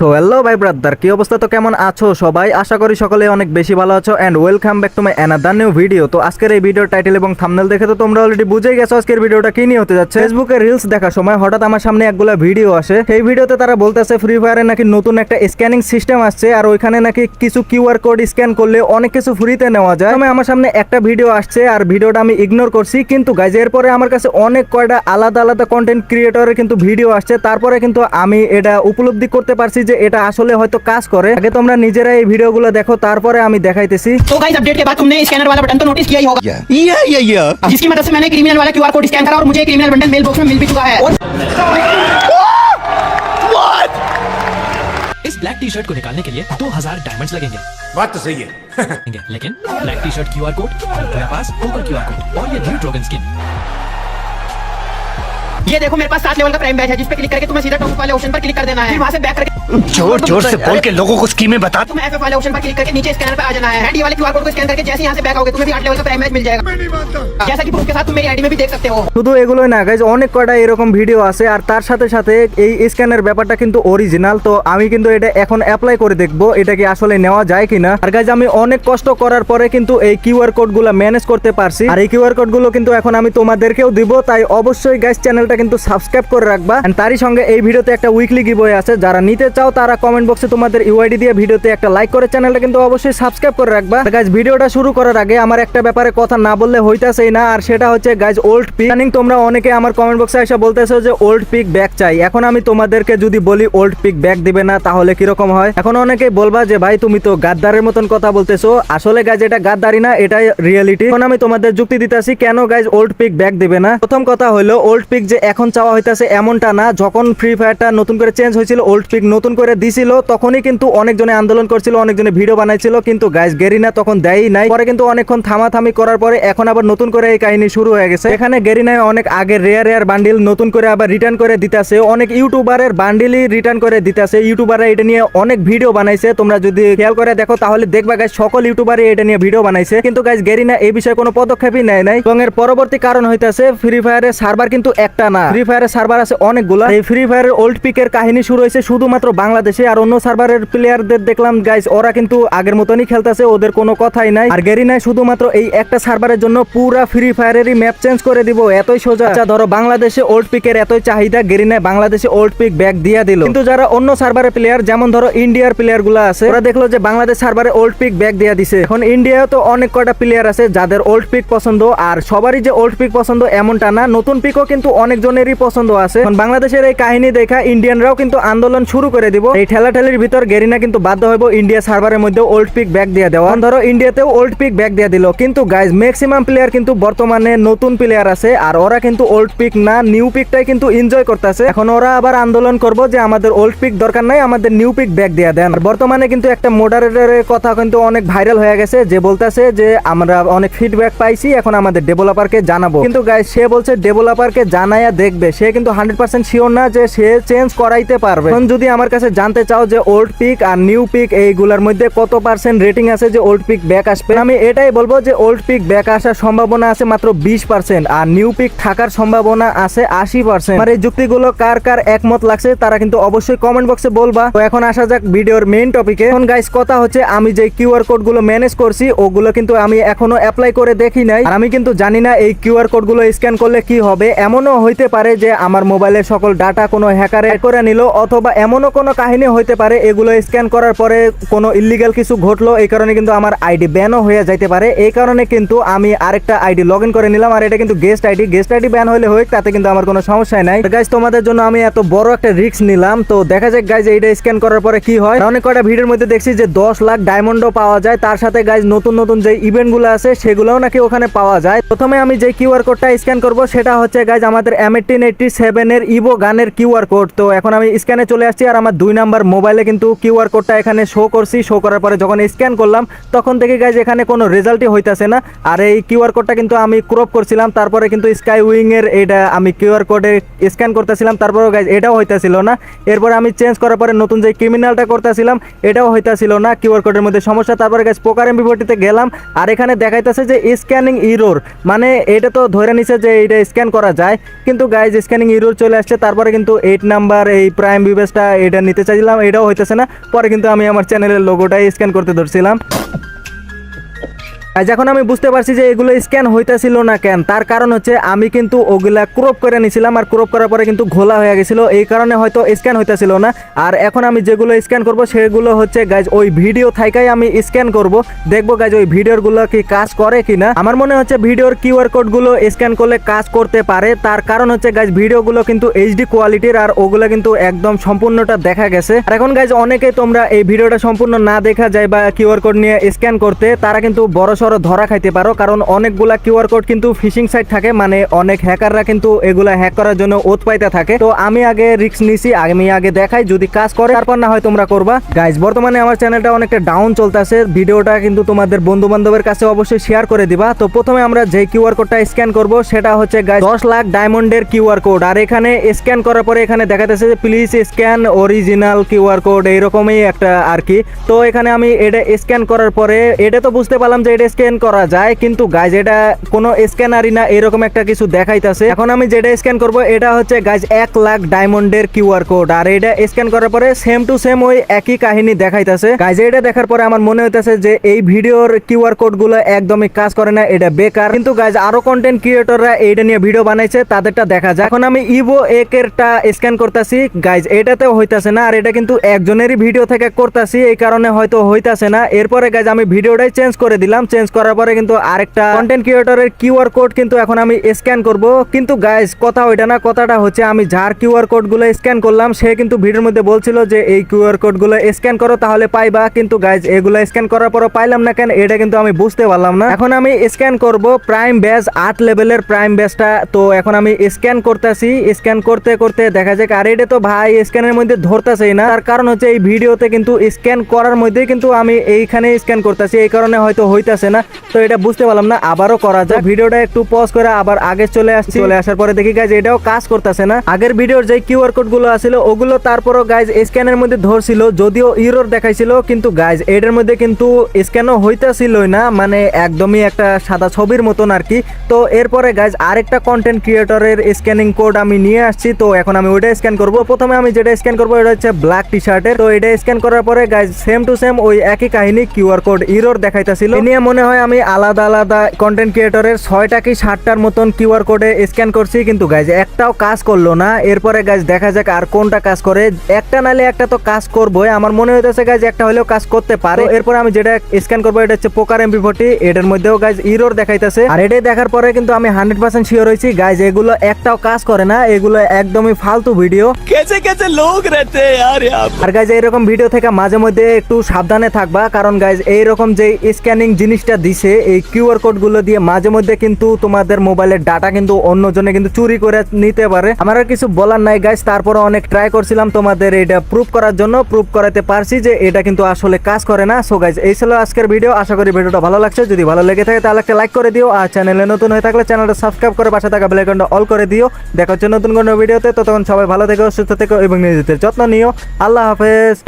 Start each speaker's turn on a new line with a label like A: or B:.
A: So hello ভাই brother কি অবস্থা? তো কেমন আছো সবাই? আশা করি সকলে অনেক বেশি ভালো আছো and welcome back to my another new video তো আজকের এই ভিডিওর টাইটেল এবং থামনেল দেখে তো তোমরা অলরেডি বুঝেই গেছো আজকের ভিডিওটা কি নিয়ে হতে যাচ্ছে। ফেসবুকে রিলস দেখার সময় হঠাৎ আমার সামনে একগুলা ভিডিও আসে। সেই ভিডিওতে তারা বলতেছে ফ্রি ফায়ারে নাকি নতুন একটা স্ক্যানিং সিস্টেম আসছে আর ওইখানে নাকি কিছু কিউআর কোড স্ক্যান করলে অনেক কিছু ফ্রিতে নেওয়া যায়। আমি আমার সামনে একটা ভিডিও আসছে আর ভিডিওটা আমি ইগনোর করছি। কিন্তু গাইজ এরপরে আমার কাছে অনেক কয়টা আলাদা আলাদা কন্টেন্ট ক্রিয়েটরের কিন্তু ভিডিও আসছে। তারপরে কিন্তু আমি এটা উপলব্ধি করতে পারছি যে এটা আসলে হয়তো কাজ করে আগে তোমরা নিজেরা এই ভিডিওগুলো দেখো তারপরে আমি দেখাইতেছি
B: तो गाइस अपडेट के बाद तुमने स्कैनर वाला बटन तो नोटिस किया ही होगा
C: या या या
B: जिसकी मदद से मैंने क्रिमिनल वाला क्यूआर कोड स्कैन करा और मुझे क्रिमिनल बंडल मेल बॉक्स में मिल भी चुका है और
D: इस ब्लैक टी शर्ट को निकालने के लिए 2000 डायमंड्स लगेंगे
E: बात तो सही है
D: लेकिन black T shirt QR code मेरे पास होगा क्यूआर कोड और ये न्यू ड्रैगन स्किन
B: ये देखो मेरे पास सात लेवल का प्राइम बैच है जिस पे क्लिक करके तुम्हें सीधा टॉप वाले ऑप्शन पर क्लिक कर देना है फिर वहां से बैक करके
C: जोर जोर से बोल के लोगों को स्कीमें बता
B: तुम एफ वाले ऑप्शन पर क्लिक करके नीचे स्कैनर पे आ जाना है एंड ये वाले क्यूआर कोड को स्कैन करके जैसे यहाँ से बैक आओगे तुम्हें भी आठ लेवल का प्राइम बैच मिल जाएगा जैसा कि प्रूफ के साथ तुम मेरी आईडी में भी देख सकते हो
A: শুধু এগুলোই না গাইজ অনেক কয়টা এরকম ভিডিও আছে আর তার সাথে সাথে এই স্ক্যানের ব্যাপারটা কিন্তু অরিজিনাল তো আমি কিন্তু এটা এখন অ্যাপ্লাই করে দেখবো এটা কি আসলে নেওয়া যায় কিনা আর গাইজ আমি অনেক কষ্ট করার পরে কিন্তু এই কিউআর কোডগুলো ম্যানেজ করতে পারছি আর এই কিউআর কোডগুলো কিন্তু এখন আমি তোমাদেরকেও দিব তাই অবশ্যই গাইজ চ্যানেলটা কিন্তু সাবস্ক্রাইব করে রাখবা। তারই সঙ্গে এই ভিডিওতে একটা উইকলি গিবই আছে। যারা নিতে চাও তারা কমেন্ট বক্সে তোমাদের ইউআইডি দিয়ে ভিডিওতে একটা লাইক করে চ্যানেলটা কিন্তু অবশ্যই সাবস্ক্রাইব করে রাখবা। গাইজ ভিডিওটা শুরু করার আগে আমার একটা ব্যাপারে কথা না বললে হইতাছেই না। আর সেটা হচ্ছে গাইজ ওল্ড পিক জানিং তোমরা অনেকে আমার কমেন্ট বক্সে এসে বলতেছো যে ওল্ড পিক ব্যাক চাই। এখন আমি তোমাদেরকে যদি বলি ওল্ড পিক ব্যাক দিবে না, তাহলে কীরকম হয়? এখন অনেকেই বলবা যে, ভাই, তুমি তো গাদ্দারের মতন কথা বলতেছো। আসলে গাইজ এটা গাদ্দারি না, এটাই রিয়েলিটি এখন আমি তোমাদের যুক্তি দিতেছি, কেন গাইজ ওল্ড পিক ব্যাক দিবে না? প্রথম কথা হলো ওল্ড পিক যে এখন চাওয়া হইতাছে এমনটা না। যখন ফ্রি ফায়ারটা নতুন করে চেঞ্জ হয়েছিল ওল্ড পিক নতুন করে দিছিল, তখনই কিন্তু অনেকজনে আন্দোলন করছিল, অনেকজনে ভিডিও বানাইছিল। কিন্তু গাইজ গেরিনা তখন দেয়ই নাই। পরে কিন্তু অনেকক্ষণ থামাথামি করার পরে এখন আবার নতুন করে এই কাহিনী শুরু হয়ে গেছে। এখানে গেরিনায় অনেক আগে রেয়ার রেয়ার বান্ডিল নতুন করে আবার রিটার্ন করে দিতেছে। অনেক ইউটিউবারের বান্ডিলই রিটার্ন করে দিতেছে। ইউটিউবাররা এটা নিয়ে অনেক ভিডিও বানাইছে। তোমরা যদি খেয়াল করে দেখো, তাহলে দেখবা গাইজ সকল ইউটিউবারই এটা নিয়ে ভিডিও বানাইছে। কিন্তু গাইজ গেরিনা এই বিষয়ে কোনো পদক্ষেপই নেয় নাই। এবং এর পরবর্তী কারণ হইতাছে ফ্রি ফায়ারের সার্ভার কিন্তু একটা না। ফ্রি ফায়ারের সার্ভার আছে অনেকগুলা। এই ফ্রি ফায়ারের ওল্ড পিকের কাহিনী শুরু হয়েছে শুধুমাত্র বাংলাদেশে আর অন্য সার্ভারের প্লেয়ারদের দেখলাম। গাইজ ওরা কিন্তু আগের মতনই খেলতেছে, ওদের কোনো কথাই নাই। আর গেরিনায় শুধুমাত্র এই একটা সার্ভারের জন্য পুরা ফ্রি ফায়ারেরই ম্যাপ চেঞ্জ করে দিব, এতই সোজা। আচ্ছা ধরো বাংলাদেশে ওল্ড পিকের এতই চাহিদা গেরিনায় বাংলাদেশে ওল্ড পিক ব্যাক দিয়া দিল। কিন্তু যারা অন্য সার্ভারের প্লেয়ার যেমন ধরো ইন্ডিয়ার প্লেয়ারগুলো আছে, ওরা দেখল যে বাংলাদেশ সার্ভারে ওল্ড পিক ব্যাক দিয়া দিছে। এখন ইন্ডিয়ায় তো অনেক কয়টা প্লেয়ার আছে যাদের ওল্ড পিক পছন্দ, আর সবারই যে ওল্ড পিক পছন্দ এমনটা না। নতুন পিকও কিন্তু অনেকজনেরই পছন্দ আছে। বাংলাদেশের এই কাহিনী দেখা ইন্ডিয়ানরাও কিন্তু আন্দোলন শুরু করে দিব। এই ঠেলাঠেলির ভিতর গেরিনা কিন্তু বাধ্য হইব ইন্ডিয়া সার্ভারের মধ্যে ওল্ড পিক ব্যাক দিয়ে দেওয়া। ধরো ইন্ডিয়াতেও ওল্ড পিক ব্যাক দিয়ে দিল। কিন্তু গাইজ ম্যাক্সিমাম প্লেয়ার কিন্তু বর্তমানে নতুন প্লেয়ার আছে আর ওরা কিন্তু ওল্ড পিক না নিউ পিকটাই কিন্তু এনজয় করতেছে। এখন ওরা আবার আন্দোলন করব যে আমাদের ওল্ড পিক দরকার নাই, আমাদের নিউ পিক ব্যাক দিয়ে দেন। বর্তমানে কিন্তু একটা মোডারেটরের কথা কিন্তু অনেক ভাইরাল হয়ে গেছে যে বলতেছে যে আমরা অনেক ফিডব্যাক পাইছি, এখন আমাদের ডেভেলপারকে জানাব। কিন্তু গাইজ সে বলছে ডেভেলপারকে জানাইয়া দেখবে, সে কিন্তু হান্ড্রেড পার্সেন্ট শিওর না যে সে চেঞ্জ করাইতে পারবে। এখন যদি আমার কাছে জানতে চাও যে ওল্ড পিক আর নিউ পিক এইগুলোর মধ্যে কত পার্সেন্ট রেটিং আছে যে ওল্ড পিক ব্যাক আসবে? আমি এটাই বলব যে ওল্ড পিক ব্যাক আসার সম্ভাবনা আছে মাত্র বিশ পার্সেন্ট আর নিউ পিক থাকার সম্ভাবনা আছে আশি পার্সেন্ট আর এই যুক্তিগুলো কার কার একমত লাগছে তারা কিন্তু অবশ্যই কমেন্ট বক্সে বলবা। তো এখন আসা যাক ভিডিওর মেইন টপিকে এখন গাইস কথা হচ্ছে আমি যে কিউআর কোডগুলো ম্যানেজ করছি, ওগুলো কিন্তু আমি এখনও অ্যাপ্লাই করে দেখি নাই। আর আমি কিন্তু জানি না এই কিউআর কোডগুলো স্ক্যান করলে কি হবে, এমনও হইতে পারে যে আমার মোবাইলের সকল ডাটা কোনো হ্যাকারে করে নিল অথবা এমনও কোনো কাহিনী হইতে পারে, এগুলো স্ক্যান করার পরে কোনো ইলিগাল কিছু ঘটলো, এই কারণে কিন্তু আমার আইডি ব্যানও হয়ে যাইতে পারে। এই কারণে কিন্তু আমি আরেকটা আইডি লগ করে নিলাম, আর এটা কিন্তু guest ID guest ID ban হলে হোক তাতে কিন্তু আমার কোনো সমস্যা নাই। গাইজ তোমাদের জন্য আমি এত বড় একটা রিস্ক নিলাম, তো দেখা যাক গাইজ এইটা স্ক্যান করার পরে কি হয়। অনেক কয়টা ভিডিওর মধ্যে দেখছি যে দশ লাখ ডায়মন্ডও পাওয়া যায়, তার সাথে গাইজ নতুন নতুন যে ইভেন্টগুলো আছে, সেগুলোও নাকি ওখানে পাওয়া যায়। প্রথমে আমি যে কিউআর কোডটা স্ক্যান করব, সেটা হচ্ছে গাইজ আমাদের এম এইটিন এইটটি সেভেনের ইভো গানের কিউআর কোড তো এখন আমি স্ক্যানে চলে আসছি আর আমার দুই নাম্বার মোবাইলে কিন্তু কিউআর কোডটা এখানে শো করছি। শো করার পরে যখন স্ক্যান করলাম, তখন থেকে গাইজ এখানে কোনো রেজাল্টই হইতাছে না। আর এই কিউআর কোডটা কিন্তু আমি ক্রপ করছিলাম, তারপরে কিন্তু স্কাই উইংয়ের এটা আমি কিউআর কোডে স্ক্যান করতেছিলাম তারপরে গাইজ এটাও হইতাছিল না। এরপরে আমি চেঞ্জ করার পরে নতুন যে ক্রিমিনালটা করতেছিলাম, এটাও হইতাছিল না কিউআর কোডের মধ্যে সমস্যা। তারপরে গাইজ পোকার এমবিভটিতে গেলাম, আর এখানে দেখাইতেছে যে স্ক্যানিং ইরোর মানে এটা তো ধরে নিছে যে এটা স্ক্যান করা যায় কিন্তু গাইজ স্ক্যানিং ইউরোর চলে আসছে। তারপরে কিন্তু এইট নাম্বার এই প্রাইম বিবেসটা এটা নিতে চাইছিলাম এটাও হইতেছে না। পরে কিন্তু আমি আমার চ্যানেলের লোগোটাই স্ক্যান করতে ধরছিলাম। আজ এখন আমি বুঝতে পারছি যে এগুলো স্ক্যান হইতেছিল না কেন, তার কারণ হচ্ছে আমি কিন্তু ওগুলা ক্রপ করে নিছিলাম আর ক্রপ করার পরে কিন্তু ঘোলা হয়ে গেছিল, এই কারণে হয়তো স্ক্যান হইতেছিল না। আর এখন আমি যেগুলো স্ক্যান করব সেগুলো হচ্ছে গাইজ ওই ভিডিও থাইকাই আমি স্ক্যান করব। দেখব গাইজ ওই ভিডিওগুলো কি কাজ করে কিনা। আমার মনে হচ্ছে ভিডিওর কিউআর কোডগুলো স্ক্যান করলে কাজ করতে পারে। তার কারণ হচ্ছে গাইজ ভিডিওগুলো কিন্তু এইচডি কোয়ালিটির আর ওগুলো কিন্তু একদম সম্পূর্ণটা দেখা গেছে। আর এখন গাইজ অনেকেই তোমরা এই ভিডিওটা সম্পূর্ণ না দেখা যায় বা কিউআর কোড নিয়ে স্ক্যান করতে, তারা কিন্তু বড় সড়ো ধরা খাইতে পারো, কারণ অনেকগুলা কিউআর কোড কিন্তু ফিশিং সাইট থাকে মানে অনেক হ্যাকাররা কিন্তু এগুলা হ্যাক করার জন্য ওত পাইতে থাকে। তো আমি আগে রিস্ক নিছি, আমি আগে দেখাই, যদি কাজ করে, তারপর না হয় তোমরা করবা। গাইজ বর্তমানে আমার চ্যানেলটা অনেকটা ডাউন চলতেছে, ভিডিওটা কিন্তু তোমাদের বন্ধু বান্ধবের কাছে অবশ্যই শেয়ার করে দিবা। তো প্রথমে আমরা যে কিউআর কোডটা স্ক্যান করব, সেটা হচ্ছে গাইজ দশ লাখ ডায়মন্ডের কিউআর কোড আর এখানে স্ক্যান করার পরে এখানে দেখাতেছে যে please scan original QR code এইরকমই একটা আর কি। তো এখানে আমি এটা স্ক্যান করার পরে, এটা তো বুঝতে পারলাম যে এটা স্ক্যান করা যায়, কিন্তু গাইজ এটা কোনো স্ক্যানারই না, এরকম একটা কিছু দেখাইতেছে। এখন আমি যেটা স্ক্যান করব, এটা হচ্ছে গাইজ এক লাখ ডায়মন্ডের কিউআর কোড আর এটা স্ক্যান করার পরে সেম টু সেম ওই একই কাহিনী দেখাইতেছে। গাইজ এটা দেখার পরে আমার মনে হইতেছে যে এই ভিডিওর কিউআর কোডগুলো একদমই কাজ করে না, এটা বেকার। কিন্তু গাইজ আরও কন্টেন্ট ক্রিয়েটররা এইটা নিয়ে ভিডিও বানাইছে, তাদেরটা দেখা যায় এখন আমি ইভো একেরটা স্ক্যান করতেছি। গাইজ এটাতেও হইতাছে না, আর এটা কিন্তু একজনেরই ভিডিও থেকে করতেছি, এই কারণে হয়তো হইতাছে না। এরপরে গাইজ আমি ভিডিওটাই চেঞ্জ করে দিলাম চেঞ্জ করার পরে কিন্তু আরেকটা কন্টেন্ট ক্রিয়েটরের কিউআর কোড কিন্তু এখন আমি স্ক্যান করব। কিন্তু গাইজ কথা ওইটা না, কথাটা হচ্ছে আমি যার কিউআর কোডগুলো স্ক্যান করলাম, সে কিন্তু ভিডিওর মধ্যে বলছিল যে এই কিউআর কোডগুলো স্ক্যান করো তাহলে পাইবা। কিন্তু গাইজ এগুলো স্ক্যান করার পরও পাইলাম না কেন? এটা কিন্তু আমি বুঝতে পারলাম না। এখন আমি স্ক্যান করব প্রাইম ব্যাজ আট লেভেলের প্রাইম ব্যাজটা তো এখন আমি স্ক্যান করতেছি। স্ক্যান করতে করতে দেখা যায় আর এটা তো ভাই স্ক্যানের মধ্যে ধরতেছেই না। তার কারণ হচ্ছে এই ভিডিওতে কিন্তু স্ক্যান করার মধ্যে কিন্তু আমি এইখানে স্ক্যান করতেছি। এই কারণে হয়তো হইতাছে তো এটা বুঝতে পারলাম না, আবারও করা যায় ভিডিওটা একটু পজ করে আবার আগে চলে আসছি। চলে আসার পরে দেখি গাইজ এটাও কাজ করতেছে না। আগের ভিডিওর যে কিউআর কোডগুলো আছিল, ওগুলো তারপরও গাইজ স্ক্যানের মধ্যে ধরছিল, যদিও ইউরোর দেখাইছিল, কিন্তু গাইজ এটার মধ্যে কিন্তু স্ক্যানও হইতাছিলই না মানে একদমই একটা সাদা ছবির মতন আর কি। তো এরপরে গাইজ আরেকটা কন্টেন্ট ক্রিয়েটরের স্ক্যানিং কোড আমি নিয়ে আসছি, তো এখন আমি ওইটা স্ক্যান করব। প্রথমে আমি যেটা স্ক্যান করব, এটা হচ্ছে ব্ল্যাক টি শার্টের তো এটা স্ক্যান করার পরে গাইজ সেম টু সেম ওই একই কাহিনী কিউআর কোড ইরোর দেখাইতেছিল। নিয়ে মনে হয় আমি আলাদা আলাদা কন্টেন্ট ক্রিয়েটরের ছয়টা কি সাতটার মতন কিউআর কোডে স্ক্যান করছি কিন্তু গাইজ একটাও কাজ করল না। এরপরে গাইজ দেখা যাক আর কোনটা কাজ করে। একটা নালে একটা তো কাজ করবোই। আমার মনে হইতেছে গাইজ একটা হলেও কাজ করতে পারে। এরপরে আমি যেটা স্ক্যান করব এটা হচ্ছে পোকার এমপি ফোর্টি এটার মধ্যেও গাইজ ইরোর দেখাইতেছে। আর এটাই দেখার পরে কিন্তু আমি হান্ড্রেড পার্সেন্ট শিওর হয়েছি গাইজ এগুলো একটাও কাজ করে না। এগুলো একদমই ফালতু ভিডিও
D: কেছে কেছে লোক রেতে
A: আর গাইজ এইরকম ভিডিও থেকে মাঝে মধ্যে একটু সাবধানে থাকবা। কারণ গাইজ এইরকম যে স্ক্যানিং জিনিস জিনিসটা দিছে, এই কিউআর কোডগুলো দিয়ে মাঝে মধ্যে কিন্তু তোমাদের মোবাইলের ডাটা কিন্তু অন্যজনে কিন্তু চুরি করে নিতে পারে। আমার আর কিছু বলার নাই গাইজ তারপরে অনেক ট্রাই করছিলাম তোমাদের এটা প্রুফ করার জন্য। প্রুফ করাতে পারছি যে এটা কিন্তু আসলে কাজ করে না। সো গাইজ এই ছিল আজকের ভিডিও আশা করি ভিডিওটা ভালো লাগছে। যদি ভালো লেগে থাকে, তাহলে একটা লাইক করে দিও। আর চ্যানেলে নতুন হয়ে থাকলে চ্যানেলটা সাবস্ক্রাইব করে পাশে থাকা বেলাইকনটা অল করে দিও। দেখা হচ্ছে নতুন কোনো ভিডিওতে ততক্ষণ সবাই ভালো থেকো, সুস্থ থেকো এবং নিজেদের যত্ন নিও। আল্লাহ হাফেজ।